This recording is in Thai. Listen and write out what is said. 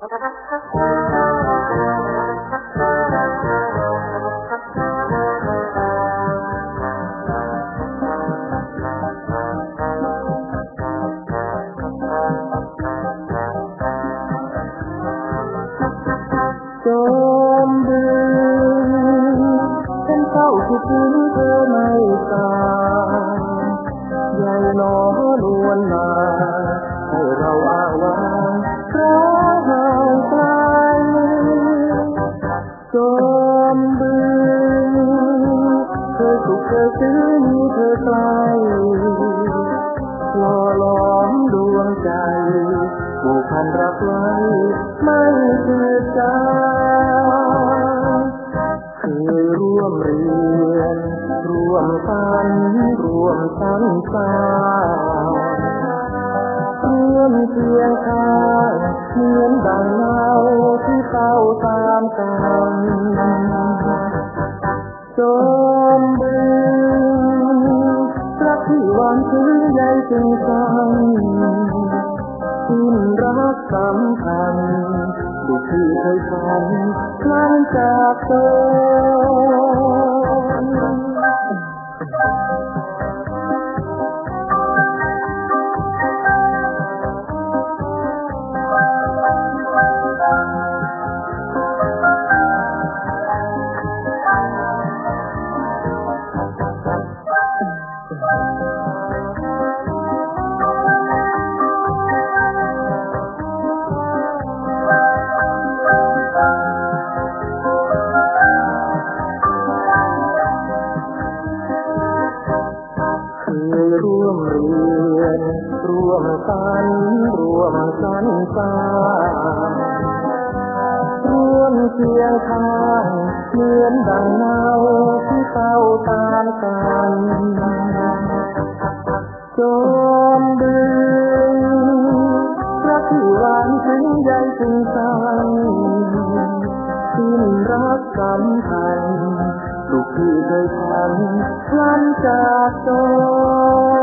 Ha ha ha ha! ไว้ไม่เกิดจางเคยร่วมเรียนร่วมฝันร่วมสังสารร่วมเคียงข้างเหมือนดังเงาที่เฝ้าตามกันจมดึงรักที่หวานซึ้งใหญ่จึงฟัง คุณรักสำคัญดุจที่เคยฝันครั้งจากตน มสันฟ้าร่วมเคียงข้างเหมือนดังเงาที่เฝ้าตามกันจมดึงรักที่หวานถึงใยถึงสังสิ้นรักสำคัญลูกที่เคยพันพลันจากตน